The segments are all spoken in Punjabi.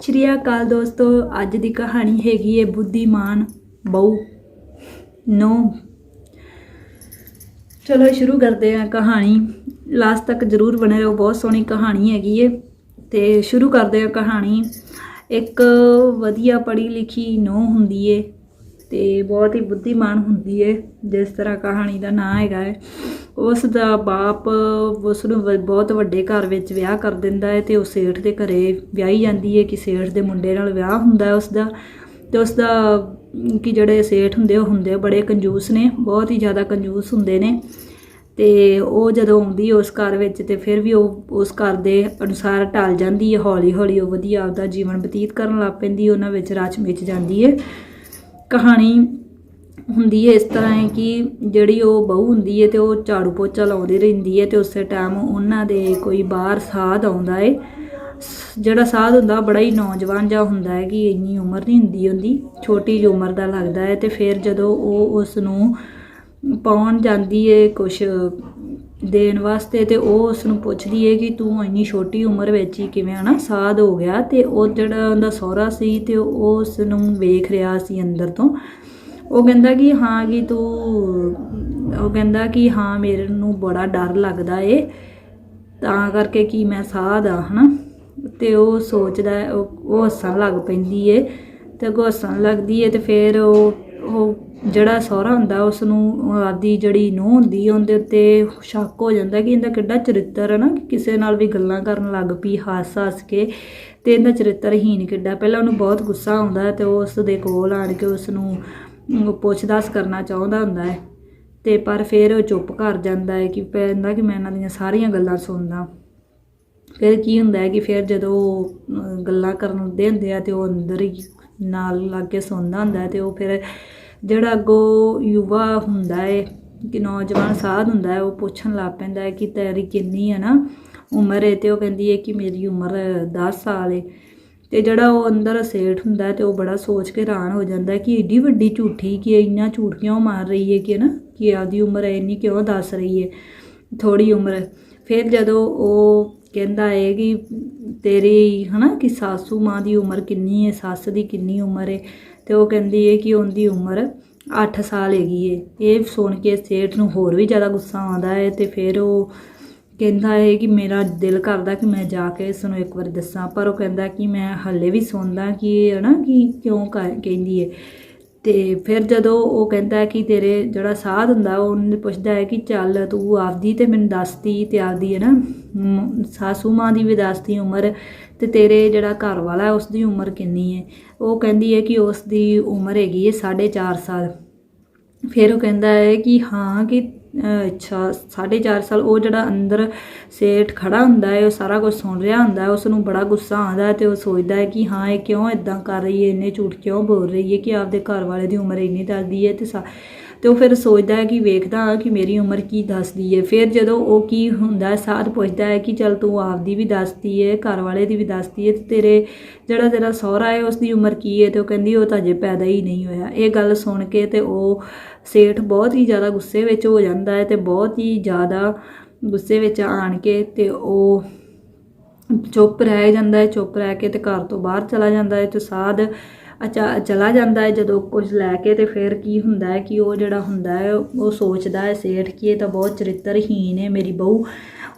ਸ਼੍ਰੀ ਅਕਾਲ ਦੋਸਤੋ, ਅੱਜ ਦੀ ਕਹਾਣੀ ਹੈਗੀ ਹੈ ਬੁੱਧੀਮਾਨ ਬਹੂ। ਨੋ। ਚਲੋ ਸ਼ੁਰੂ ਕਰਦੇ ਹਾਂ ਕਹਾਣੀ। ਲਾਸਟ ਤੱਕ ਜਰੂਰ ਬਣੇ ਰਹੋ, ਬਹੁਤ ਸੋਹਣੀ ਕਹਾਣੀ ਹੈਗੀ ਹੈ ਤੇ ਸ਼ੁਰੂ ਕਰਦੇ ਹਾਂ ਕਹਾਣੀ। ਇੱਕ ਵਧੀਆ ਪੜ੍ਹੀ ਲਿਖੀ ਨੋ ਹੁੰਦੀ ਏ। ਤੇ ਬਹੁਤ ਹੀ ਬੁੱਧੀਮਾਨ ਹੁੰਦੀ ਹੈ ਜਿਸ ਤਰ੍ਹਾਂ ਕਹਾਣੀ ਦਾ ਨਾਂ ਹੈਗਾ ਹੈ ਉਸ ਦਾ ਬਾਪ ਉਸ ਨੂੰ ਵ- ਬਹੁਤ ਵੱਡੇ ਘਰ ਵਿੱਚ ਵਿਆਹ ਕਰ ਦਿੰਦਾ ਹੈ ਤੇ ਉਹ ਸੇਠ ਦੇ ਘਰੇ ਵਿਆਹੀ ਜਾਂਦੀ ਹੈ ਕਿ ਸੇਠ ਦੇ ਮੁੰਡੇ ਨਾਲ ਵਿਆਹ ਹੁੰਦਾ ਹੈ ਉਸ ਦਾ ਤੇ ਉਸ ਦਾ ਕਿ ਜਿਹੜੇ ਸੇਠ ਹੁੰਦੇ ਉਹ ਹੁੰਦੇ ਬੜੇ ਕੰਜੂਸ ਨੇ, ਬਹੁਤ ਹੀ ਜ਼ਿਆਦਾ ਕੰਜੂਸ ਹੁੰਦੇ ਨੇ। ਤੇ ਉਹ ਜਦੋਂ ਆਉਂਦੀ ਉਸ ਘਰ ਵਿੱਚ ਤੇ ਫਿਰ ਵੀ ਉਹ ਉਸ ਘਰ ਦੇ ਅਨੁਸਾਰ ਢਲ ਜਾਂਦੀ ਹੈ ਹੌਲੀ ਹੌਲੀ ਉਹ ਵਧੀਆ ਆਪਦਾ ਜੀਵਨ ਬਤੀਤ ਕਰਨ ਲੱਗ ਪੈਂਦੀ ਹੈ ਉਹਨਾਂ ਵਿੱਚ ਰਚ ਮਿਚ ਜਾਂਦੀ ਹੈ ਕਹਾਣੀ ਹੁੰਦੀ ਹੈ ਇਸ ਤਰ੍ਹਾਂ ਹੈ ਕਿ ਜਿਹੜੀ ਉਹ ਬਹੂ ਹੁੰਦੀ ਹੈ ਤੇ ਉਹ ਝਾੜੂ ਪੋਚਾ ਲਾਉਂਦੀ ਰਹਿੰਦੀ ਹੈ ਤੇ ਉਸੇ ਟਾਈਮ ਉਹਨਾਂ ਦੇ ਕੋਈ ਬਾਹਰ ਸਾਧ ਆਉਂਦਾ ਹੈ। ਸ- ਜਿਹੜਾ ਸਾਧ ਹੁੰਦਾ ਬੜਾ ਹੀ ਨੌਜਵਾਨ ਜਿਹਾ ਹੁੰਦਾ ਹੈ ਕਿ ਇੰਨੀ ਉਮਰ ਨਹੀਂ ਹੁੰਦੀ ਉਹਦੀ, ਛੋਟੀ ਜਿਹੀ ਉਮਰ ਦਾ ਲੱਗਦਾ ਹੈ ਤੇ ਫਿਰ ਜਦੋਂ ਉਹ ਉਸ ਨੂੰ ਪਾਉਣ ਜਾਂਦੀ ਹੈ ਕੁਛ ਦੇਣ ਵਾਸਤੇ ਤੇ ਉਹ ਉਸ ਨੂੰ ਪੁੱਛਦੀ ਹੈ ਕਿ ਤੂੰ ਇੰਨੀ ਛੋਟੀ ਉਮਰ ਵਿੱਚ ਹੀ ਕਿਵੇਂ ਹਨਾ ਸਾਧ ਹੋ ਗਿਆ ਤੇ ਉਹ ਜਿਹੜਾ ਉਹਦਾ ਸਹੁਰਾ ਸੀ ਤੇ ਉਹ ਉਸ ਨੂੰ ਵੇਖ ਰਿਹਾ ਸੀ ਅੰਦਰ ਤੋਂ। ਉਹ ਕਹਿੰਦਾ ਕਿ ਹਾਂ ਕਿ ਤੂੰ, ਉਹ ਕਹਿੰਦਾ ਕਿ ਹਾਂ ਮੇਰੇ ਨੂੰ ਬੜਾ ਡਰ ਲੱਗਦਾ ਏ, ਤਾਂ ਕਰਕੇ ਕਿ ਮੈਂ ਸਾਧ ਆ ਹਨਾ। ਤੇ ਉਹ ਸੋਚਦਾ ਉਹ ਉਹ ਹੱਸਣ ਲੱਗ ਪੈਂਦੀ ਏ ਤੇ ਅੱਗੋਂ ਹੱਸਣ ਲੱਗਦੀ ਏ ਤੇ ਫਿਰ ਉਹ ਉਹ ਜਿਹੜਾ ਸਹੁਰਾ ਹੁੰਦਾ ਉਸ ਨੂੰ ਆਦੀ ਜਿਹੜੀ ਨੂੰਹ ਹੁੰਦੀ ਹੈ, ਉਹਦੇ ਉੱਤੇ ਸ਼ੱਕ ਹੋ ਜਾਂਦਾ ਕਿ ਇਹਦਾ ਕਿੱਡਾ ਚਰਿੱਤਰ ਹੈ ਨਾ ਕਿ ਕਿਸੇ ਨਾਲ ਵੀ ਗੱਲਾਂ ਕਰਨ ਲੱਗ ਪਈ ਹੱਸ ਹੱਸ ਕੇ ਤੇ ਇਹਦਾ ਚਰਿੱਤਰਹੀਨ ਕਿੱਡਾ। ਪਹਿਲਾਂ ਉਹਨੂੰ ਬਹੁਤ ਗੁੱਸਾ ਆਉਂਦਾ ਹੈ ਤੇ ਉਹ ਉਸ ਦੇ ਕੋਲ ਆਣ ਕੇ ਉਸ ਨੂੰ ਅਮ, ਕਰਨਾ ਚਾਹੁੰਦਾ ਹੁੰਦਾ ਹੈ। ਤੇ ਪਰ ਫਿਰ ਉਹ ਚੁੱਪ ਕਰ ਜਾਂਦਾ ਹੈ ਕਿ ਪੈਂਦਾ ਕਿ ਮੈਂ ਇਹਨਾਂ ਦੀਆਂ ਸਾਰੀਆਂ ਗੱਲਾਂ ਸੁਣਦਾ। ਫਿਰ ਕੀ ਹੁੰਦਾ ਹੈ ਕਿ ਫਿਰ ਜਦੋਂ ਉਹ, ਗੱਲਾਂ ਕਰਨ ਦੇ ਹੁੰਦੇ ਆ ਤੇ ਉਹ ਅੰਦਰ ਹੀ ਨਾਲ ਲੱਗ ਕੇ ਸੌਂਦਾ ਹੁੰਦਾ ਹੈ ਤੇ ਉਹ ਫਿਰ ਜਿਹੜਾ ਅੱਗੋਂ ਯੁਵਾ ਹੁੰਦਾ ਹੈ ਕਿ ਨੌਜਵਾਨ ਸਾਧ ਹੁੰਦਾ ਹੈ ਉਹ ਪੁੱਛਣ ਲੱਗ ਪੈਂਦਾ ਹੈ ਕਿ ਤੇਰੀ ਕਿੰਨੀ ਹੈ ਨਾ ਉਮਰ ਹੈ ਤੇ ਉਹ ਕਹਿੰਦੀ ਹੈ ਕਿ ਮੇਰੀ ਉਮਰ 10 ਸਾਲ ਹੈ ਤੇ ਜਿਹੜਾ ਉਹ ਅੰਦਰ ਸੇਠ ਹੁੰਦਾ ਹੈ ਤੇ ਉਹ ਬੜਾ ਸੋਚ ਕੇ ਹੈਰਾਨ ਹੋ ਜਾਂਦਾ ਕਿ ਏਡੀ ਵੱਡੀ ਝੂਠੀ ਕਿ ਇੰਨਾ ਝੂਠ ਕਿਉਂ ਮਾਰ ਰਹੀ ਹੈ ਕਿ ਨਾ ਕਿ ਆਪਦੀ ਉਮਰ ਇੰਨੀ ਕਿਉਂ ਦੱਸ ਰਹੀ ਹੈ ਥੋੜੀ ਉਮਰ। ਫਿਰ ਜਦੋਂ ਉਹ ਕਹਿੰਦਾ ਹੈ ਕਿ ਤੇਰੀ ਹਨਾ, ਕਿ ਸਾਸੂ ਮਾਂ ਦੀ ਉਮਰ ਕਿੰਨੀ ਹੈ, ਸੱਸ ਦੀ ਕਿੰਨੀ ਉਮਰ ਹੈ। ਤੇ ਉਹ ਕਹਿੰਦੀ ਹੈ ਕਿ ਉਹਦੀ ਉਮਰ 8 ਸਾਲ ਹੈਗੀ ਹੈ ਇਹ ਸੁਣ ਕੇ ਸੇਠ ਨੂੰ ਹੋਰ ਵੀ ਜ਼ਿਆਦਾ ਗੁੱਸਾ ਆਉਂਦਾ ਹੈ ਤੇ ਫਿਰ ਉਹ ਕਹਿੰਦਾ ਹੈ ਕਿ ਮੇਰਾ ਦਿਲ ਕਰਦਾ ਕਿ ਮੈਂ ਜਾ ਕੇ ਇਸ ਨੂੰ ਇੱਕ ਵਾਰ ਦੱਸਾਂ। ਪਰ ਉਹ ਕਹਿੰਦਾ ਕਿ ਮੈਂ ਹੱਲੇ ਵੀ ਸੁਣਦਾ ਕਿ ਇਹ ਹੈ ਨਾ ਕਿ ਕਿਉਂ ਕਹਿ- ਕਹਿੰਦੀ ਹੈ। ਤੇ ਫਿਰ ਜਦੋਂ ਉਹ ਕਹਿੰਦਾ ਕਿ ਤੇਰੇ ਜਿਹੜਾ ਸਾਧ ਹੁੰਦਾ, ਉਹ ਉਹਨੂੰ ਪੁੱਛਦਾ ਹੈ ਕਿ ਚੱਲ ਤੂੰ ਆਪਦੀ ਤੇ ਮੈਨੂੰ ਦੱਸਦੀ ਤੇ ਆਪਦੀ ਹੈ ਨਾ ਸਾਸੂ ਮਾਂ ਦੀ ਵੀ ਦੱਸਦੀ ਉਮਰ ਤੇ ਤੇਰੇ ਜਿਹੜਾ ਘਰ ਵਾਲਾ ਉਸ ਦੀ ਉਮਰ ਕਿੰਨੀ ਹੈ। ਉਹ ਕਹਿੰਦੀ ਹੈ ਕਿ ਉਸ ਦੀ ਉਮਰ ਹੈਗੀ ਹੈ 4.5 ਸਾਲ। ਫਿਰ ਉਹ ਕਹਿੰਦਾ ਹੈ ਕਿ ਹਾਂ ਕਿ ਅੱਛਾ 4.5 ਸਾਲ, ਉਹ ਜਿਹੜਾ ਅੰਦਰ ਸੇਠ ਖੜਾ ਹੁੰਦਾ ਹੈ, ਉਹ ਸਾਰਾ ਕੁਝ ਸੁਣ ਰਿਹਾ ਹੁੰਦਾ ਹੈ ਉਸ ਨੂੰ ਬੜਾ ਗੁੱਸਾ ਆਉਂਦਾ ਹੈ ਤੇ ਉਹ ਸੋਚਦਾ ਹੈ ਕਿ ਹਾਂ, ਇਹ ਕਿਉਂ ਇਦਾਂ ਕਰ ਰਹੀ ਹੈ, ਇੰਨੇ ਝੂਠ ਕਿਉਂ ਬੋਲ ਰਹੀ ਹੈ ਕਿ ਆਪਦੇ ਘਰ ਵਾਲੇ ਦੀ ਉਮਰ ਇੰਨੀ ਦੱਸਦੀ ਹੈ ਤੇ ਸਾ- ਤੇ ਉਹ ਫਿਰ ਸੋਚਦਾ ਹੈ ਕਿ ਵੇਖਦਾ ਹਾਂ ਕਿ ਮੇਰੀ ਉਮਰ ਕੀ ਦੱਸਦੀ ਹੈ। ਫਿਰ ਜਦੋਂ ਉਹ ਕੀ ਹੁੰਦਾ ਹੈ, ਸਾਧ ਪੁੱਛਦਾ ਹੈ ਕਿ ਚਲ ਤੂੰ ਆਪਦੀ ਵੀ ਦੱਸਦੀ ਹੈ ਘਰ ਵਾਲੇ ਦੀ ਵੀ ਦੱਸਦੀ ਹੈ ਤੇ ਤੇਰੇ ਜਿਹੜਾ ਤੇਰਾ ਸਹੁਰਾ ਹੈ ਉਸ ਦੀ ਉਮਰ ਕੀ ਹੈ? ਤੇ ਉਹ ਕਹਿੰਦੀ, ਉਹ ਤਾਂ ਅਜੇ ਪੈਦਾ ਹੀ ਨਹੀਂ ਹੋਇਆ। ਇਹ ਗੱਲ ਸੁਣ ਕੇ ਤੇ ਉਹ ਸੇਠ ਬਹੁਤ ਹੀ ਜ਼ਿਆਦਾ ਗੁੱਸੇ ਵਿੱਚ ਹੋ ਜਾਂਦਾ ਹੈ ਤੇ ਬਹੁਤ ਹੀ ਜ਼ਿਆਦਾ ਗੁੱਸੇ ਵਿੱਚ ਆਣ ਕੇ ਤੇ ਉਹ ਚੁੱਪ ਰਹਿ ਜਾਂਦਾ ਹੈ, ਚੁੱਪ ਰਹਿ ਕੇ ਤੇ ਘਰ ਤੋਂ ਬਾਹਰ ਚਲਾ ਜਾਂਦਾ ਹੈ ਤੇ ਸਾਧ ਅਚਾ ਚਲਾ ਜਾਂਦਾ ਹੈ, ਜਦੋਂ ਕੁਝ ਲੈ ਕੇ ਤੇ ਫਿਰ ਕੀ ਹੁੰਦਾ ਹੈ, ਕਿ ਉਹ ਜਿਹੜਾ ਹੁੰਦਾ ਹੈ, ਉਹ ਸੋਚਦਾ ਹੈ, ਸੇਠ ਕਿ ਇਹ ਤਾਂ ਬਹੁਤ ਚਰਿੱਤਰਹੀਨ ਹੈ ਮੇਰੀ ਬਹੂ।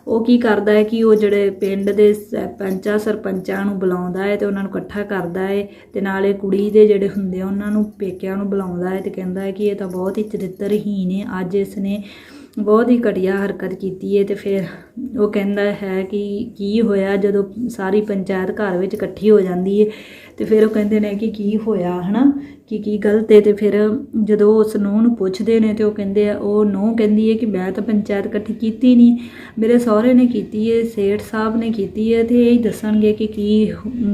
ਉਹ ਕੀ ਕਰਦਾ ਹੈ ਕਿ ਉਹ ਜਿਹੜੇ ਪਿੰਡ ਦੇ ਸਰਪੰਚਾਂ ਸਰਪੰਚਾਂ ਨੂੰ ਬੁਲਾਉਂਦਾ ਹੈ ਤੇ ਉਹਨਾਂ ਨੂੰ ਇਕੱਠਾ ਕਰਦਾ ਹੈ ਤੇ ਨਾਲੇ ਕੁੜੀ ਦੇ ਜਿਹੜੇ ਹੁੰਦੇ ਆ, ਉਹਨਾਂ ਨੂੰ ਪੇਕਿਆਂ ਨੂੰ ਬੁਲਾਉਂਦਾ ਹੈ ਤੇ ਕਹਿੰਦਾ ਹੈ ਕਿ ਇਹ ਤਾਂ ਬਹੁਤ ਹੀ ਚਰਿੱਤਰਹੀਨ ਹੈ, ਅੱਜ ਇਸ ਨੇ ਬਹੁਤ ਹੀ ਘਟੀਆ ਹਰਕਤ ਕੀਤੀ ਹੈ ਤੇ ਫਿਰ ਉਹ ਕਹਿੰਦਾ ਹੈ ਕਿ ਕੀ ਹੋਇਆ ਜਦੋਂ ਸਾਰੀ ਪੰਚਾਇਤ ਘਰ ਵਿੱਚ ਇਕੱਠੀ ਹੋ ਜਾਂਦੀ ਹੈ ਤੇ ਫਿਰ ਉਹ ਕਹਿੰਦੇ ਨੇ ਕਿ ਕੀ ਹੋਇਆ, ਹਨਾ? ਕਿ ਕੀ ਗਲਤ ਹੈ? ਤੇ ਫਿਰ ਜਦੋਂ ਉਸ ਨੂੰਹ ਨੂੰ ਪੁੱਛਦੇ ਨੇ ਤੇ ਉਹ ਕਹਿੰਦੇ ਆ, ਉਹ ਨੂੰਹ ਕਹਿੰਦੀ ਹੈ ਕਿ ਮੈਂ ਤਾਂ ਪੰਚਾਇਤ ਇਕੱਠੀ ਕੀਤੀ ਨਹੀਂ ਮੇਰੇ ਸਹੁਰੇ ਨੇ ਕੀਤੀ ਹੈ, ਸੇਠ ਸਾਹਿਬ ਨੇ ਕੀਤੀ ਹੈ ਤੇ ਇਹ ਹੀ ਦੱਸਣਗੇ ਕਿ ਕੀ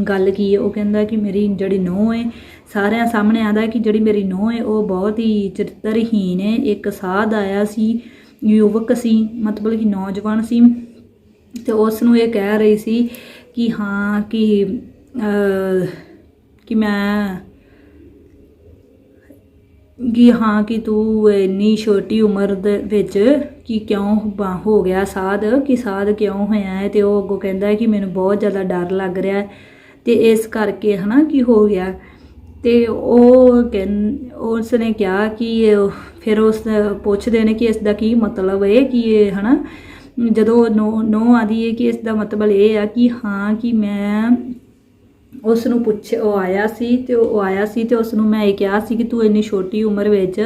ਗੱਲ ਕੀ ਹੈ। ਉਹ ਕਹਿੰਦਾ ਕਿ ਮੇਰੀ ਜਿਹੜੀ ਨੂੰਹ ਹੈ, ਸਾਰਿਆਂ ਸਾਹਮਣੇ ਆਂਦਾ ਕਿ ਜਿਹੜੀ ਮੇਰੀ ਨੂੰਹ ਹੈ, ਉਹ ਬਹੁਤ ਹੀ ਚਰਿੱਤਰਹੀਨ ਹੈ। ਇੱਕ ਸਾਧ ਆਇਆ ਸੀ, ਯੁਵਕ ਸੀ, ਮਤਲਬ ਕਿ ਨੌਜਵਾਨ ਸੀ ਤੇ ਉਸ ਨੂੰ ਇਹ ਕਹਿ ਰਹੀ ਸੀ ਕਿ ਹਾਂ, ਕਿ ਕਿ ਮੈਂ ਕਿ ਹਾਂ, ਕਿ ਤੂੰ ਇੰਨੀ ਛੋਟੀ ਉਮਰ ਦੇ ਵਿੱਚ ਕਿ ਕਿਉਂ ਬ- ਹੋ ਗਿਆ ਸਾਧ, ਕਿ ਸਾਧ ਕਿਉਂ ਹੋਇਆ ਹੈ? ਤੇ ਉਹ ਅੱਗੋਂ ਕਹਿੰਦਾ ਹੈ ਕਿ ਮੈਨੂੰ ਬਹੁਤ ਜ਼ਿਆਦਾ ਡਰ ਲੱਗ ਰਿਹਾ ਹੈ। ਤੇ ਇਸ ਕਰਕੇ ਹਨਾ ਕੀ ਹੋ ਗਿਆ। ਤੇ ਉਹ ਕਹਿੰ ਉਸ ਨੇ ਕਿਹਾ ਕਿ ਫਿਰ ਉਸ ਪੁੱਛਦੇ ਨੇ ਕਿ ਇਸ ਦਾ ਕੀ ਮਤਲਬ ਹੈ, ਕਿ ਇਹ ਹਨਾ, ਜਦੋਂ ਨੋ ਨੋ ਆਦੀ ਹੈ ਕਿ ਇਸ ਦਾ ਮਤਲਬ ਇਹ ਆ ਕਿ ਹਾਂ, ਕਿ ਮੈਂ ਉਸ ਨੂੰ ਪੁੱਛ, ਉਹ ਆਇਆ ਸੀ ਤੇ ਉਹ ਆਇਆ ਸੀ ਤੇ ਉਸ ਨੂੰ ਮੈਂ ਇਹ ਕਿਹਾ ਸੀ ਕਿ ਤੂੰ ਇੰਨੀ ਛੋਟੀ ਉਮਰ ਵਿੱਚ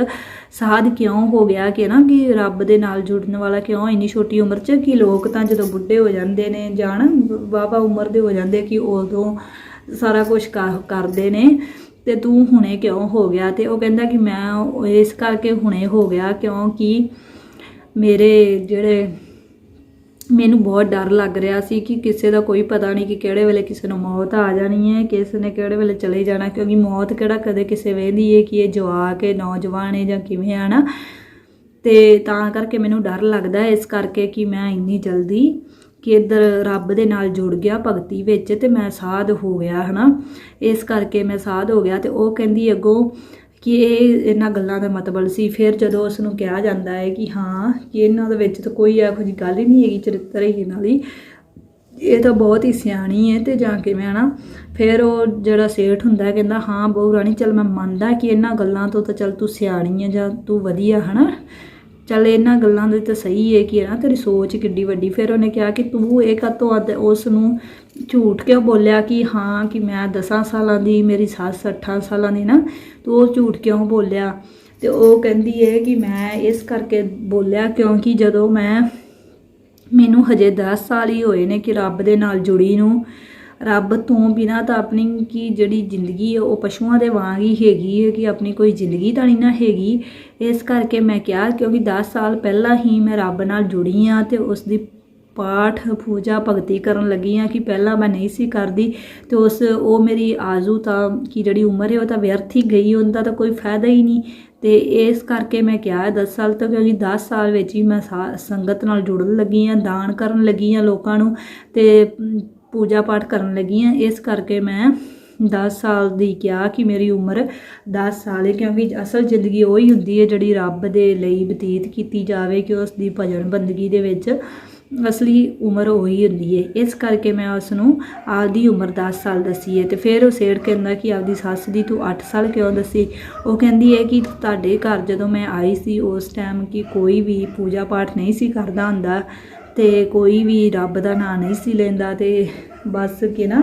ਸਾਧ ਕਿਉਂ ਹੋ ਗਿਆ ਕਿ ਨਾ ਕਿ ਰੱਬ ਦੇ ਨਾਲ ਜੁੜਨ ਵਾਲਾ ਕਿਉਂ ਇੰਨੀ ਛੋਟੀ ਉਮਰ 'ਚ? ਕਿ ਲੋਕ ਤਾਂ ਜਦੋਂ ਬੁੱਢੇ ਹੋ ਜਾਂਦੇ ਨੇ, ਜਾਣ ਵਾਹਵਾ ਉਮਰ ਦੇ ਹੋ ਜਾਂਦੇ ਕਿ ਉਦੋਂ ਸਾਰਾ ਕੁਝ ਕਰਦੇ ਨੇ ਤੇ ਤੂੰ ਹੁਣੇ ਕਿਉਂ ਹੋ ਗਿਆ? ਤੇ ਉਹ ਕਹਿੰਦਾ ਕਿ ਮੈਂ ਇਸ ਕਰਕੇ ਹੁਣੇ ਹੋ ਗਿਆ ਕਿਉਂਕਿ ਮੇਰੇ ਜਿਹੜੇ ਮੈਨੂੰ ਬਹੁਤ ਡਰ ਲੱਗ ਰਿਹਾ ਸੀ ਕਿ ਕਿਸੇ ਦਾ ਕੋਈ ਪਤਾ ਨਹੀਂ ਕਿ ਕਿਹੜੇ ਵੇਲੇ ਕਿਸੇ ਨੂੰ ਮੌਤ ਆ ਜਾਣੀ ਹੈ, ਕਿਸੇ ਨੇ ਕਿਹੜੇ ਵੇਲੇ ਚਲੇ ਜਾਣਾ, ਕਿਉਂਕਿ ਮੌਤ ਕਿਹੜਾ ਕਦੇ ਕਿਸੇ ਵੇਂਦੀ ਹੈ ਕਿ ਇਹ ਜਵਾਕ ਹੈ, ਨੌਜਵਾਨ ਹੈ ਜਾਂ ਕਿਵੇਂ ਆ ਨਾ। ਤੇ ਤਾਂ ਕਰਕੇ ਮੈਨੂੰ ਡਰ ਲੱਗਦਾ ਹੈ, ਇਸ ਕਰਕੇ ਕਿ ਮੈਂ ਇੰਨੀ ਜਲਦੀ ਕਿ ਇੱਧਰ ਰੱਬ ਦੇ ਨਾਲ ਜੁੜ ਗਿਆ ਭਗਤੀ ਵਿੱਚ ਤੇ ਮੈਂ ਸਾਧ ਹੋ ਗਿਆ, ਹਨਾ। ਇਸ ਕਰਕੇ ਮੈਂ ਸਾਧ ਹੋ ਗਿਆ ਤੇ ਉਹ ਕਹਿੰਦੀ, ਅੱਗੋਂ ਕਿ ਇਹ ਇਹਨਾਂ ਗੱਲਾਂ ਦਾ ਮਤਲਬ ਸੀ। ਫਿਰ ਜਦੋਂ ਉਸ ਨੂੰ ਕਿਹਾ ਜਾਂਦਾ ਹੈ ਕਿ ਹਾਂ, ਕਿ ਇਹਨਾਂ ਦੇ ਵਿੱਚ ਤਾਂ ਕੋਈ ਇਹੋ ਜਿਹੀ ਗੱਲ ਹੀ ਨਹੀਂ ਹੈਗੀ ਚਰਿੱਤਰ ਹੀ ਵਾਲੀ ਇਹ ਤਾਂ ਬਹੁਤ ਹੀ ਸਿਆਣੀ ਹੈ ਤੇ ਜਾਂ ਕਿਵੇਂ ਹਨਾ। ਫਿਰ ਉਹ ਜਿਹੜਾ ਸੇਠ ਹੁੰਦਾ ਕਹਿੰਦਾ, ਹਾਂ ਬਹੁ ਰਾਣੀ, ਚਲ ਮੈਂ ਮੰਨਦਾ ਕਿ ਇਹਨਾਂ ਗੱਲਾਂ ਤੋਂ ਤਾਂ ਚਲ ਤੂੰ ਸਿਆਣੀ ਹੈ ਜਾਂ ਤੂੰ ਵਧੀਆ, ਹਨਾ? ਚੱਲ ਇਹਨਾਂ ਗੱਲਾਂ ਦੇ ਤਾਂ ਸਹੀ ਹੈ ਕਿ ਹੈ ਨਾ ਤੇਰੀ ਸੋਚ ਕਿੱਡੀ ਵੱਡੀ। ਫਿਰ ਉਹਨੇ ਕਿਹਾ ਕਿ ਤੂੰ ਇਹ ਕਾਤੋਂ ਅੱਧ ਉਸ ਨੂੰ ਝੂਠ ਕਿਉਂ ਬੋਲਿਆ ਕਿ ਹਾਂ ਕਿ ਮੈਂ 10 ਸਾਲਾਂ ਦੀ, ਮੇਰੀ ਸੱਸ 8 ਸਾਲਾਂ ਦੀ ਨਾ, ਤੂੰ ਉਹ ਝੂਠ ਕਿਉਂ ਬੋਲਿਆ? ਤੇ ਉਹ ਕਹਿੰਦੀ ਹੈ ਕਿ ਮੈਂ ਇਸ ਕਰਕੇ ਬੋਲਿਆ ਕਿਉਂਕਿ ਜਦੋਂ ਮੈਂ ਮੈਨੂੰ ਹਜੇ 10 ਸਾਲ ਹੀ ਹੋਏ ਨੇ ਕਿ ਰੱਬ ਦੇ ਨਾਲ ਜੁੜੀ ਨੂੰ। ਰੱਬ ਤੋਂ ਬਿਨਾ ਤਾਂ ਆਪਣੀ ਕੀ ਜਿਹੜੀ ਜ਼ਿੰਦਗੀ ਹੈ ਉਹ ਪਸ਼ੂਆਂ ਦੇ ਵਾਂਗ ਹੀ ਹੈਗੀ ਹੈ ਕਿ ਆਪਣੀ ਕੋਈ ਜ਼ਿੰਦਗੀ ਤਾਂ ਨਹੀਂ ਨਾ ਹੈਗੀ। ਇਸ ਕਰਕੇ ਮੈਂ ਕਿਹਾ, ਕਿਉਂਕਿ 10 ਸਾਲ ਪਹਿਲਾਂ ਹੀ ਮੈਂ ਰੱਬ ਨਾਲ ਜੁੜੀ ਆ ਤੇ ਉਸ ਦੀ ਪਾਠ ਪੂਜਾ ਭਗਤੀ ਕਰਨ ਲੱਗੀ ਆ ਕਿ ਪਹਿਲਾਂ ਮੈਂ ਨਹੀਂ ਸੀ ਕਰਦੀ ਤੇ ਉਸ, ਉਹ ਮੇਰੀ ਆਜ਼ੂ ਤਾਂ ਕਿ ਜਿਹੜੀ ਉਮਰ ਹੈ ਉਹ ਤਾਂ ਵਿਅਰਥ ਹੀ ਗਈ, ਉਹਦਾ ਤਾਂ ਕੋਈ ਫਾਇਦਾ ਹੀ ਨਹੀਂ। ਤੇ ਇਸ ਕਰਕੇ ਮੈਂ ਕਿਹਾ 10 ਸਾਲ ਤੱਕ ਕਿਉਂਕਿ 10 ਸਾਲ ਵਿੱਚ ਹੀ ਮੈਂ ਸਾ- ਸੰਗਤ ਨਾਲ ਜੁੜਨ ਲੱਗੀ ਆ, ਦਾਨ ਕਰਨ ਲੱਗੀ ਆ ਲੋਕਾਂ ਨੂੰ ਤੇ ਪੂਜਾ ਪਾਠ ਕਰਨ ਲੱਗੀ ਆ। ਇਸ ਕਰਕੇ ਮੈਂ 10 ਸਾਲ ਦੀ ਕਿਹਾ ਕਿ ਮੇਰੀ ਉਮਰ 10 ਸਾਲ ਹੈ ਕਿਉਂਕਿ ਅਸਲ ਜ਼ਿੰਦਗੀ ਉਹੀ ਹੁੰਦੀ ਹੈ ਜਿਹੜੀ ਰੱਬ ਦੇ ਲਈ ਬਤੀਤ ਕੀਤੀ ਜਾਵੇ ਕਿ ਉਸ ਦੀ ਭਜਨ ਬੰਦਗੀ ਦੇ ਵਿੱਚ ਅਸਲੀ ਉਮਰ ਉਹੀ ਹੁੰਦੀ ਹੈ ਇਸ ਕਰਕੇ ਮੈਂ ਉਸ ਨੂੰ ਆਪਦੀ ਉਮਰ 10 ਸਾਲ ਦੱਸੀ ਹੈ ਤੇ ਫਿਰ ਉਹ ਸੇੜ ਕਹਿੰਦਾ ਕਿ ਆਪਦੀ ਸੱਸ ਦੀ ਤੂੰ 8 ਸਾਲ ਕਿਉਂ ਦੱਸੀ? ਉਹ ਕਹਿੰਦੀ ਹੈ ਕਿ ਤੁਹਾਡੇ ਘਰ ਜਦੋਂ ਮੈਂ ਆਈ ਸੀ ਉਸ ਟਾਈਮ ਕਿ ਕੋਈ ਵੀ ਪੂਜਾ ਪਾਠ ਨਹੀਂ ਸੀ ਕਰਦਾ ਹੁੰਦਾ ਤੇ ਕੋਈ ਵੀ ਰੱਬ ਦਾ ਨਾਂ ਨਹੀਂ ਸੀ ਲੈਂਦਾ ਤੇ ਬਸ ਕਿ ਨਾ,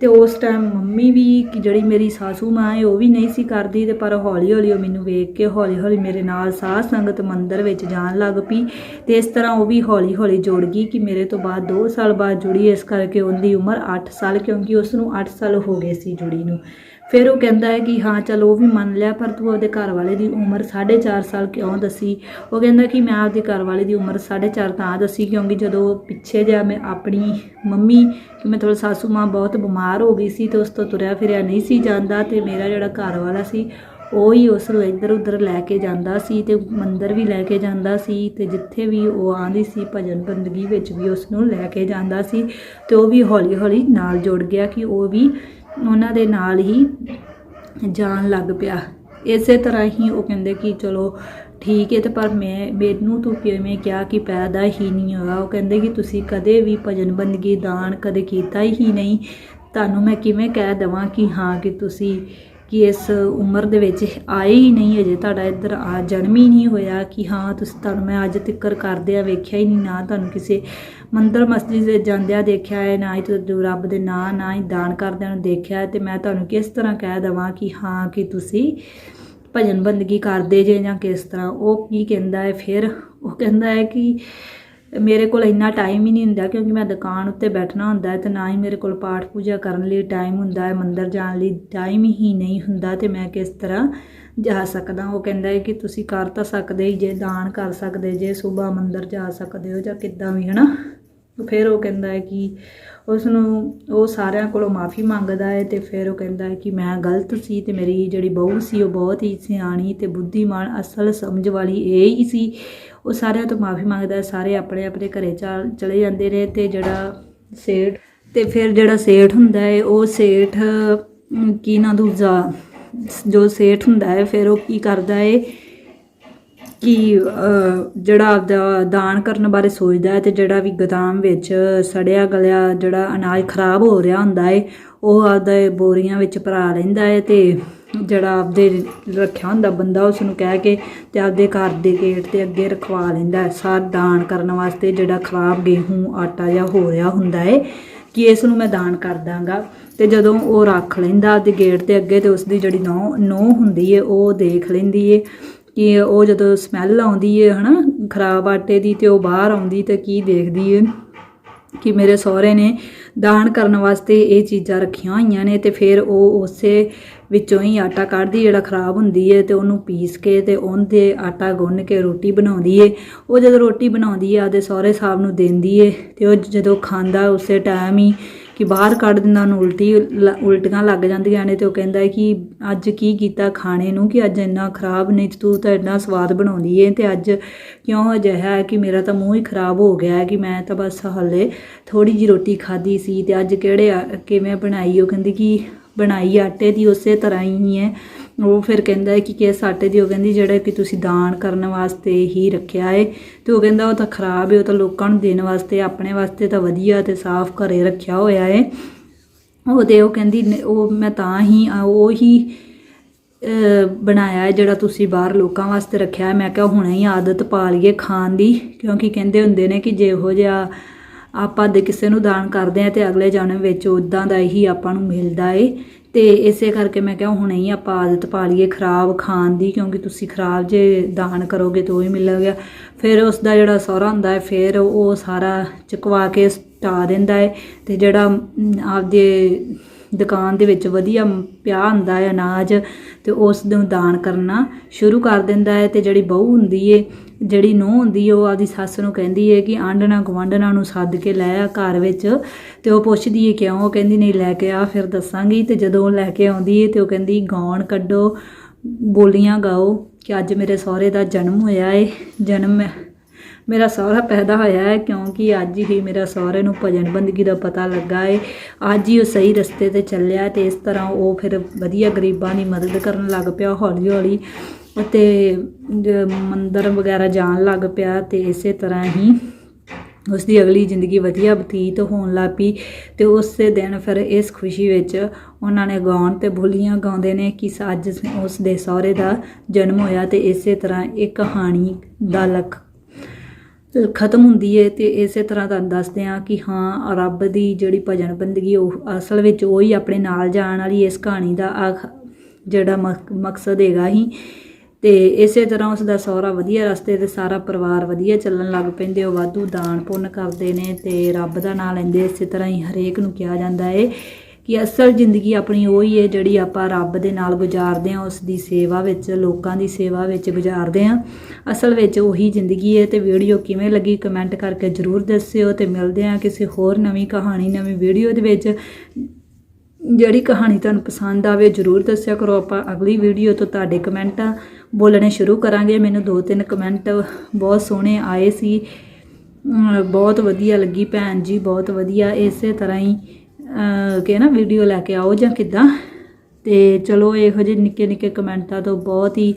ਤੇ ਉਸ ਟਾਈਮ ਮੰਮੀ ਵੀ ਕਿ ਜਿਹੜੀ ਮੇਰੀ ਸਾਸੂ ਮਾਂ ਹੈ ਉਹ ਵੀ ਨਹੀਂ ਸੀ ਕਰਦੀ ਤੇ ਪਰ ਹੌਲੀ ਹੌਲੀ ਉਹ ਮੈਨੂੰ ਵੇਖ ਕੇ ਹੌਲੀ ਹੌਲੀ ਮੇਰੇ ਨਾਲ ਸਾਧ ਸੰਗਤ ਮੰਦਰ ਵਿੱਚ ਜਾਣ ਲੱਗ ਪਈ ਤੇ ਇਸ ਤਰ੍ਹਾਂ ਉਹ ਵੀ ਹੌਲੀ ਹੌਲੀ ਜੁੜ ਗਈ ਕਿ ਮੇਰੇ ਤੋਂ ਬਾਅਦ 2 ਸਾਲ ਬਾਅਦ ਜੁੜੀ, ਇਸ ਕਰਕੇ ਉਹਦੀ ਉਮਰ 8 ਸਾਲ ਕਿਉਂਕਿ ਉਸ ਨੂੰ 8 ਸਾਲ ਹੋ ਗਏ ਸੀ ਜੁੜੀ ਨੂੰ। ਫਿਰ ਉਹ ਕਹਿੰਦਾ ਹੈ ਕਿ ਹਾਂ, ਚਲ ਉਹ ਵੀ ਮੰਨ ਲਿਆ, ਪਰ ਤੂੰ ਆਪਦੇ ਘਰ ਵਾਲੇ ਦੀ ਉਮਰ 4.5 ਸਾਲ ਕਿਉਂ ਦੱਸੀ? ਉਹ ਕਹਿੰਦਾ ਕਿ ਮੈਂ ਆਪਦੇ ਘਰ ਵਾਲੇ ਦੀ ਉਮਰ 4.5 ਤਾਂ ਦੱਸੀ, ਕਿਉਂਕਿ ਜਦੋਂ ਪਿੱਛੇ ਜਿਹਾ ਮੈਂ ਆਪਣੀ ਮੰਮੀ, ਕਿ ਮੈਂ ਮਤਲਬ ਸਾਸੂ ਮਾਂ ਬਹੁਤ ਬਿਮਾਰ ਹੋ ਗਈ ਸੀ ਤੇ ਉਸ ਤੋਂ ਤੁਰਿਆ ਫਿਰਿਆ ਨਹੀਂ ਸੀ ਜਾਂਦਾ ਤੇ ਮੇਰਾ ਜਿਹੜਾ ਘਰ ਵਾਲਾ ਸੀ, ਉਹ ਹੀ ਉਸ ਨੂੰ ਇੱਧਰ ਉੱਧਰ ਲੈ ਕੇ ਜਾਂਦਾ ਸੀ ਤੇ ਮੰਦਰ ਵੀ ਲੈ ਕੇ ਜਾਂਦਾ ਸੀ ਤੇ ਜਿੱਥੇ ਵੀ ਉਹ ਆਂਦੀ ਸੀ, ਭਜਨ ਬੰਦਗੀ ਵਿੱਚ ਵੀ ਉਸ ਨੂੰ ਲੈ ਕੇ ਜਾਂਦਾ ਸੀ ਤੇ ਉਹ ਵੀ ਹੌਲੀ ਹੌਲੀ ਨਾਲ ਜੁੜ ਗਿਆ ਕਿ ਉਹ ਵੀ ਉਹਨਾਂ ਦੇ ਨਾਲ ਹੀ ਜਾਣ ਲੱਗ ਪਿਆ। ਇਸੇ ਤਰ੍ਹਾਂ ਹੀ ਉਹ ਕਹਿੰਦੇ ਕਿ ਚਲੋ ਠੀਕ ਹੈ ਤੇ ਪਰ ਮੈਂ ਮੈਨੂੰ ਤੂੰ ਕਿਵੇਂ ਕਿਹਾ ਕਿ ਪੈਦਾ ਹੀ ਨਹੀਂ ਹੋਇਆ? ਉਹ ਕਹਿੰਦੇ ਕਿ ਤੁਸੀਂ ਕਦੇ ਵੀ ਭਜਨ ਬੰਦਗੀ ਦਾਨ ਕਦੇ ਕੀਤਾ ਹੀ ਨਹੀਂ। ਤੁਹਾਨੂੰ ਮੈਂ ਕਿਵੇਂ ਕਹਿ ਦਵਾਂ ਕਿ ਹਾਂ, ਕਿ ਤੁਸੀਂ ਕਿ ਇਸ ਉਮਰ ਦੇ ਵਿੱਚ ਆਏ ਹੀ ਨਹੀਂ, ਅਜੇ ਤੁਹਾਡਾ ਇੱਧਰ ਆ ਜਨਮ ਹੀ ਨਹੀਂ ਹੋਇਆ ਕਿ ਹਾਂ, ਤੁਸੀਂ ਤੁਹਾਨੂੰ ਮੈਂ ਅੱਜ ਤੱਕਰ ਕਰਦਿਆਂ ਵੇਖਿਆ ਹੀ ਨਹੀਂ, ਨਾ ਤੁਹਾਨੂੰ ਕਿਸੇ ਮੰਦਰ ਮਸਜਿਦ ਦੇ ਜਾਂਦਿਆਂ ਦੇਖਿਆ ਹੈ, ਨਾ ਹੀ ਤੁਹਾਨੂੰ ਰੱਬ ਦੇ ਨਾਂ, ਨਾ ਹੀ ਦਾਨ ਕਰਦਿਆਂ ਨੂੰ ਦੇਖਿਆ ਹੈ ਤੇ ਮੈਂ ਤੁਹਾਨੂੰ ਕਿਸ ਤਰ੍ਹਾਂ ਕਹਿ ਦਵਾਂ ਕਿ ਹਾਂ, ਕਿ ਤੁਸੀਂ ਭਜਨ ਬੰਦਗੀ ਕਰਦੇ ਜੇ ਜਾਂ ਕਿਸ ਤਰ੍ਹਾਂ, ਉਹ ਕੀ ਕਹਿੰਦਾ ਹੈ, ਫਿਰ ਉਹ ਕਹਿੰਦਾ ਹੈ ਕਿ ਮੇਰੇ ਕੋਲ ਇੰਨਾ ਟਾਈਮ ਹੀ ਨਹੀਂ ਹੁੰਦਾ ਕਿਉਂਕਿ ਮੈਂ ਦੁਕਾਨ ਉੱਤੇ ਬੈਠਣਾ ਹੁੰਦਾ ਹੈ ਤੇ ਨਾ ਹੀ ਮੇਰੇ ਕੋਲ ਪਾਠ ਪੂਜਾ ਕਰਨ ਲਈ ਟਾਈਮ ਹੁੰਦਾ ਹੈ, ਮੰਦਰ ਜਾਣ ਲਈ ਟਾਈਮ ਹੀ ਨਹੀਂ ਹੁੰਦਾ ਤੇ ਮੈਂ ਕਿਸ ਤਰ੍ਹਾਂ ਜਾ ਸਕਦਾ? ਉਹ ਕਹਿੰਦਾ ਹੈ ਕਿ ਤੁਸੀਂ ਕਰ ਤਾਂ ਸਕਦੇ ਹੀ, ਜੇ ਦਾਨ ਕਰ ਸਕਦੇ, ਜੇ ਸਵੇਰ ਮੰਦਰ ਜਾ ਸਕਦੇ ਹੋ ਜਾਂ ਕਿੱਦਾਂ ਵੀ, ਹਨਾ? ਫਿਰ ਉਹ ਕਹਿੰਦਾ ਹੈ ਕਿ ਉਸ ਨੂੰ ਉਹ ਸਾਰਿਆਂ ਕੋਲੋਂ ਮਾਫੀ ਮੰਗਦਾ ਹੈ ਤੇ ਫਿਰ ਉਹ ਕਹਿੰਦਾ ਹੈ ਕਿ ਮੈਂ ਗਲਤ ਸੀ ਤੇ ਮੇਰੀ ਜਿਹੜੀ ਬਹੂ ਸੀ ਉਹ ਬਹੁਤ ਹੀ ਸਿਆਣੀ ਤੇ ਬੁੱਧੀਮਾਨ, ਅਸਲ ਸਮਝ ਵਾਲੀ ਇਹ ਹੀ ਸੀ। ਉਹ ਸਾਰਿਆਂ ਤੋਂ ਮਾਫੀ ਮੰਗਦਾ ਹੈ, ਸਾਰੇ ਆਪਣੇ ਆਪਣੇ ਘਰੇ ਚਲੇ ਜਾਂਦੇ ਨੇ ਤੇ ਜਿਹੜਾ ਸੇਠ, ਤੇ ਫਿਰ ਜਿਹੜਾ ਸੇਠ ਹੁੰਦਾ ਹੈ, ਉਹ ਸੇਠ ਕੀ ਨਾ ਦੂਜਾ, ਜੋ ਸੇਠ ਹੁੰਦਾ ਹੈ, ਫਿਰ ਉਹ ਕੀ ਕਰਦਾ ਹੈ? ਕਿ ਜਿਹੜਾ ਆਪਦਾ ਦਾਨ ਕਰਨ ਬਾਰੇ ਸੋਚਦਾ ਹੈ ਤੇ ਜਿਹੜਾ ਵੀ ਗੋਦਾਮ ਵਿੱਚ ਸੜਿਆ ਗਲਿਆ ਜਿਹੜਾ ਅਨਾਜ ਖਰਾਬ ਹੋ ਰਿਹਾ ਹੁੰਦਾ ਹੈ ਉਹ ਆਪਦਾ ਬੋਰੀਆਂ ਵਿੱਚ ਭਰਾ ਲੈਂਦਾ ਹੈ ਤੇ ਜਿਹੜਾ ਆਪਦੇ ਰੱਖਿਆ ਹੁੰਦਾ ਬੰਦਾ ਉਸ ਨੂੰ ਕਹਿ ਕੇ ਤੇ ਆਪਦੇ ਘਰ ਦੇ ਗੇਟ ਤੇ ਅੱਗੇ ਰਖਵਾ ਲੈਂਦਾ ਹੈ। ਸਾਰ ਦਾਨ ਕਰਨ ਵਾਸਤੇ ਜਿਹੜਾ ਖਰਾਬ ਗੇਹੂੰ, ਆਟਾ ਜਾਂ ਹੋ ਰਿਹਾ ਹੁੰਦਾ ਹੈ ਕਿ ਇਸ ਨੂੰ ਮੈਂ ਦਾਨ ਕਰ ਦਾਂਗਾ। ਤੇ ਜਦੋਂ ਉਹ ਰੱਖ ਲੈਂਦਾ ਆਪਦੇ ਗੇਟ ਤੇ ਅੱਗੇ ਤੇ ਉਸ ਦੀ ਜਿਹੜੀ ਨੌ ਨੌ ਹੁੰਦੀ ਏ, ਉਹ ਦੇਖ ਲੈਂਦੀ ਏ। ਕਿ ਉਹ ਜਦੋਂ ਸਮੈਲ ਆਉਂਦੀ ਏ, ਹਨਾ, ਖਰਾਬ ਆਟੇ ਦੀ ਤੇ ਉਹ ਬਾਹਰ ਆਉਂਦੀ ਤੇ ਕੀ ਦੇਖਦੀ ਏ? ਕਿ ਮੇਰੇ ਸਹੁਰੇ ਨੇ ਦਾਨ ਕਰਨ ਵਾਸਤੇ ਇਹ ਚੀਜ਼ਾਂ ਰੱਖੀਆਂ ਹੋਈਆਂ ਨੇ ਤੇ ਫਿਰ ਉਹ ਉਸੇ ਵਿੱਚੋਂ ਹੀ ਆਟਾ ਕੱਢਦੀ, ਜਿਹੜਾ ਖਰਾਬ ਹੁੰਦੀ ਏ, ਤੇ ਉਹਨੂੰ ਪੀਸ ਕੇ ਤੇ ਉਹਦੇ ਆਟਾ ਗੁੰਨ ਕੇ ਰੋਟੀ ਬਣਾਉਂਦੀ ਏ। ਉਹ ਜਦੋਂ ਰੋਟੀ ਬਣਾਉਂਦੀ ਆ ਆਦੇ ਸਹੁਰੇ ਸਾਹਿਬ ਨੂੰ ਦਿੰਦੀ ਏ ਤੇ ਉਹ ਜਦੋਂ ਖਾਂਦਾ ਉਸੇ ਟਾਈਮ ਹੀ ਕਿ ਬਾਹਰ ਕੱਢ ਦਿੰਦਾ, ਉਹਨੂੰ ਉਲਟੀ ਲ- ਉਲਟੀਆਂ ਲੱਗ ਜਾਂਦੀਆਂ ਨੇ ਤੇ ਉਹ ਕਹਿੰਦਾ ਹੈ ਕਿ ਅੱਜ ਕੀ ਕੀਤਾ ਖਾਣੇ ਨੂੰ ਕਿ ਅੱਜ ਇੰਨਾ ਖਰਾਬ ਨਹੀਂ ਤੂੰ ਤਾਂ ਇੰਨਾ ਸਵਾਦ ਬਣਾਉਂਦੀ ਏ ਤੇ ਅੱਜ ਕਿਉਂ ਅਜਿਹਾ ਹੈ ਕਿ ਮੇਰਾ ਤਾਂ ਮੂੰਹ ਹੀ ਖਰਾਬ ਹੋ ਗਿਆ ਹੈ ਕਿ ਮੈਂ ਤਾਂ ਬਸ ਹਲੇ ਥੋੜੀ ਜੀ ਰੋਟੀ ਖਾਧੀ ਸੀ ਤੇ ਅੱਜ ਕਿਹੜੇ ਕਿਵੇਂ ਬਣਾਈ? ਉਹ ਕਹਿੰਦੀ ਕਿ ਬਣਾਈ ਆਟੇ ਦੀ ਉਸੇ ਤਰ੍ਹਾਂ ਹੀ ਹੈ। ਉਹ ਫਿਰ ਕਹਿੰਦਾ ਹੈ ਕਿ ਕਿਸ ਆਟੇ ਦੀ, ਉਹ ਕਹਿੰਦੀ ਜਿਹੜਾ ਕਿ ਤੁਸੀਂ ਦਾਨ ਕਰਨ ਵਾਸਤੇ ਹੀ ਰੱਖਿਆ ਹੈ ਤੇ ਉਹ ਕਹਿੰਦਾ ਉਹ ਤਾਂ ਖਰਾਬ ਹੈ ਉਹ ਤਾਂ ਲੋਕਾਂ ਨੂੰ ਦੇਣ ਵਾਸਤੇ, ਆਪਣੇ ਵਾਸਤੇ ਤਾਂ ਵਧੀਆ ਤੇ ਸਾਫ਼ ਘਰੇ ਰੱਖਿਆ ਹੋਇਆ ਹੈ ਉਹ ਤੇ ਉਹ ਕਹਿੰਦੀ, ਉਹ ਮੈਂ ਤਾਂ ਹੀ, ਉਹ ਹੀ ਬਣਾਇਆ ਹੈ ਜਿਹੜਾ ਤੁਸੀਂ ਬਾਹਰ ਲੋਕਾਂ ਵਾਸਤੇ ਰੱਖਿਆ ਹੈ ਮੈਂ ਕਿਹਾ ਹੁਣੇ ਹੀ ਆਦਤ ਪਾ ਲਈਏ ਖਾਣ ਦੀ, ਕਿਉਂਕਿ ਕਹਿੰਦੇ ਹੁੰਦੇ ਨੇ ਕਿ ਜੇ ਇਹੋ ਜਿਹਾ ਆਪਾਂ ਦੇ ਕਿਸੇ ਨੂੰ ਦਾਨ ਕਰਦੇ ਆ ਤੇ ਅਗਲੇ ਜਨਮ ਵਿੱਚ ਉਦਾਂ ਦਾ ਹੀ ਆਪਾਂ ਨੂੰ ਮਿਲਦਾ ਏ। ਤੇ ਇਸੇ ਕਰਕੇ ਮੈਂ ਕਿਹਾ ਹੁਣੇ ਹੀ ਆਪਾਂ ਆਦਤ ਪਾ ਲਈਏ ਖਰਾਬ ਖਾਣ ਦੀ, ਕਿਉਂਕਿ ਤੁਸੀਂ ਖਰਾਬ ਜੇ ਦਾਨ ਕਰੋਗੇ ਤਾਂ ਉਹ ਹੀ ਮਿਲੇਗਾ। ਫਿਰ ਉਸ ਦਾ ਜਿਹੜਾ ਸਹੁਰਾ ਹੁੰਦਾ ਹੈ, ਫਿਰ ਉਹ ਸਾਰਾ ਚੁਕਵਾ ਕੇ ਸਟਾ ਦਿੰਦਾ ਹੈ ਤੇ ਜਿਹੜਾ ਆਪਦੇ ਦੁਕਾਨ ਦੇ ਵਿੱਚ ਵਧੀਆ ਪਿਆ ਹੁੰਦਾ ਹੈ ਅਨਾਜ ਤੇ ਉਸ ਨੂੰ ਦਾਨ ਕਰਨਾ ਸ਼ੁਰੂ ਕਰ ਦਿੰਦਾ ਹੈ ਤੇ ਜਿਹੜੀ ਬਹੂ ਹੁੰਦੀ ਏ, ਜਿਹੜੀ ਨੂੰਹ ਹੁੰਦੀ ਏ, ਉਹ ਆਪਦੀ ਸੱਸ ਨੂੰ ਕਹਿੰਦੀ ਏ ਕਿ ਆਂਢਣਾ ਗੁਆਂਢਣਾ ਨੂੰ ਸੱਦ ਕੇ ਲੈ ਆ ਘਰ ਵਿੱਚ ਤੇ ਉਹ ਪੁੱਛਦੀ ਏ ਕਿਉਂ? ਉਹ ਕਹਿੰਦੀ ਨਹੀਂ, ਲੈ ਕੇ ਆ, ਫਿਰ ਦੱਸਾਂਗੀ ਤੇ ਜਦੋਂ ਉਹ ਲੈ ਕੇ ਆਉਂਦੀ ਏ ਤੇ ਉਹ ਕਹਿੰਦੀ, ਗਾਉਣ ਕੱਢੋ, ਬੋਲੀਆਂ ਗਾਓ ਕਿ ਅੱਜ ਮੇਰੇ ਸਹੁਰੇ ਦਾ ਜਨਮ ਹੋਇਆ ਏ, ਜਨਮ ਹੈ ਮੇਰਾ ਸਹੁਰਾ ਪੈਦਾ ਹੋਇਆ ਹੈ ਕਿਉਂਕਿ ਅੱਜ ਹੀ ਮੇਰਾ ਸਹੁਰੇ ਨੂੰ ਭਜਨ ਬੰਦਗੀ ਦਾ ਪਤਾ ਲੱਗਾ ਏ। ਅੱਜ ਹੀ ਉਹ ਸਹੀ ਰਸਤੇ ਤੇ ਚੱਲਿਆ ਤੇ ਇਸ ਤਰ੍ਹਾਂ ਉਹ ਫਿਰ ਵਧੀਆ ਗਰੀਬਾਂ ਦੀ ਮਦਦ ਕਰਨ ਲੱਗ ਪਿਆ ਹੌਲੀ ਹੌਲੀ ਅਤੇ ਮੰਦਰ ਵਗੈਰਾ ਜਾਣ ਲੱਗ ਪਿਆ ਤੇ ਇਸੇ ਤਰ੍ਹਾਂ ਹੀ ਉਸ ਦੀ ਅਗਲੀ ਜ਼ਿੰਦਗੀ ਵਧੀਆ ਬਤੀਤ ਹੋਣ ਲੱਗ ਪਈ ਤੇ ਉਸੇ ਦਿਨ ਫਿਰ ਇਸ ਖੁਸ਼ੀ ਵਿੱਚ ਉਹਨਾਂ ਨੇ ਗਾਉਣ ਤੇ ਬੋਲੀਆਂ ਗਾਉਂਦੇ ਨੇ ਕਿ ਅੱਜ ਉਸ ਦੇ ਸਹੁਰੇ ਦਾ ਜਨਮ ਹੋਇਆ ਤੇ ਇਸੇ ਤਰ੍ਹਾਂ ਇਹ ਕਹਾਣੀ ਦਾ ਲਖ ਖਤਮ ਹੁੰਦੀ ਹੈ ਤੇ ਇਸੇ ਤਰ੍ਹਾਂ ਤੁਹਾਨੂੰ ਦੱਸਦੇ ਹਾਂ ਕਿ ਹਾਂ, ਰੱਬ ਦੀ ਜਿਹੜੀ ਭਜਨ ਬੰਦਗੀ, ਉਹ ਅਸਲ ਵਿੱਚ ਉਹ ਹੀ ਆਪਣੇ ਨਾਲ ਜਾਣ ਵਾਲੀ ਇਸ ਕਹਾਣੀ ਦਾ ਆਖ- ਜਿਹੜਾ ਮਕ- ਮਕਸਦ ਹੈਗਾ ਹੀ। ਤੇ ਇਸੇ ਤਰ੍ਹਾਂ ਉਸ ਦਾ ਸਹੁਰਾ ਵਧੀਆ ਰਸਤੇ ਤੇ ਸਾਰਾ ਪਰਿਵਾਰ ਵਧੀਆ ਚੱਲਣ ਲੱਗ ਪੈਂਦੇ, ਉਹ ਵਾਧੂ ਦਾਨ ਪੁੰਨ ਕਰਦੇ ਨੇ ਤੇ ਰੱਬ ਦਾ ਨਾਮ ਲੈਂਦੇ ਇਸੇ ਤਰ੍ਹਾਂ ਹੀ ਹਰੇਕ ਨੂੰ ਕਿਹਾ ਜਾਂਦਾ ਹੈ ਕਿ ਅਸਲ ਜ਼ਿੰਦਗੀ ਆਪਣੀ ਉਹੀ ਹੈ ਜਿਹੜੀ ਆਪਾਂ ਰੱਬ ਦੇ ਨਾਲ ਗੁਜ਼ਾਰਦੇ ਹਾਂ, ਉਸ ਦੀ ਸੇਵਾ ਵਿੱਚ, ਲੋਕਾਂ ਦੀ ਸੇਵਾ ਵਿੱਚ ਗੁਜ਼ਾਰਦੇ ਹਾਂ। ਅਸਲ ਵਿੱਚ ਉਹੀ ਜ਼ਿੰਦਗੀ ਹੈ ਤੇ ਵੀਡੀਓ ਕਿਵੇਂ ਲੱਗੀ ਕਮੈਂਟ ਕਰਕੇ ਜਰੂਰ ਦੱਸਿਓ ਤੇ ਮਿਲਦੇ ਹਾਂ ਕਿਸੇ ਹੋਰ ਨਵੀਂ ਕਹਾਣੀ, ਨਵੀਂ ਵੀਡੀਓ ਦੇ ਵਿੱਚ। ਜਿਹੜੀ ਕਹਾਣੀ ਤੁਹਾਨੂੰ ਪਸੰਦ ਆਵੇ ਜਰੂਰ ਦੱਸਿਆ ਕਰੋ, ਆਪਾਂ ਅਗਲੀ ਵੀਡੀਓ ਤੋਂ ਤੁਹਾਡੇ ਕਮੈਂਟ ਬੋਲਣੇ ਸ਼ੁਰੂ ਕਰਾਂਗੇ। ਮੈਨੂੰ ਦੋ ਤਿੰਨ ਕਮੈਂਟ ਬਹੁਤ ਸੋਹਣੇ ਆਏ ਸੀ। ਬਹੁਤ ਵਧੀਆ ਲੱਗੀ ਭੈਣ ਜੀ, ਬਹੁਤ ਵਧੀਆ। ਇਸੇ ਤਰ੍ਹਾਂ ਹੀ ਕਿ ਨਾ ਵੀਡੀਓ ਲੈ ਕੇ ਆਓ ਜਾਂ ਕਿੱਦਾਂ? ਤੇ ਚਲੋ ਇਹੋ ਜਿਹੇ ਨਿੱਕੇ ਨਿੱਕੇ ਕਮੈਂਟਾਂ ਤੋਂ ਬਹੁਤ ਹੀ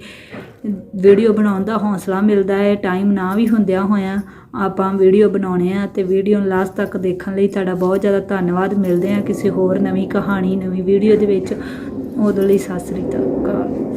ਵੀਡੀਓ ਬਣਾਉਣ ਦਾ ਹੌਸਲਾ ਮਿਲਦਾ ਹੈ। ਟਾਈਮ ਨਾ ਵੀ ਹੁੰਦਿਆਂ ਹੋਇਆਂ ਆਪਾਂ ਵੀਡੀਓ ਬਣਾਉਣੇ ਆ ਤੇ ਵੀਡੀਓ ਨੂੰ ਲਾਸਟ ਤੱਕ ਦੇਖਣ ਲਈ ਤੁਹਾਡਾ ਬਹੁਤ ਜ਼ਿਆਦਾ ਧੰਨਵਾਦ। ਮਿਲਦੇ ਆ ਕਿਸੇ ਹੋਰ ਨਵੀਂ ਕਹਾਣੀ, ਨਵੀਂ ਵੀਡੀਓ ਦੇ ਵਿੱਚ। ਉਦੋਂ ਲਈ ਸਤਿ ਸ੍ਰੀ ਅਕਾਲ।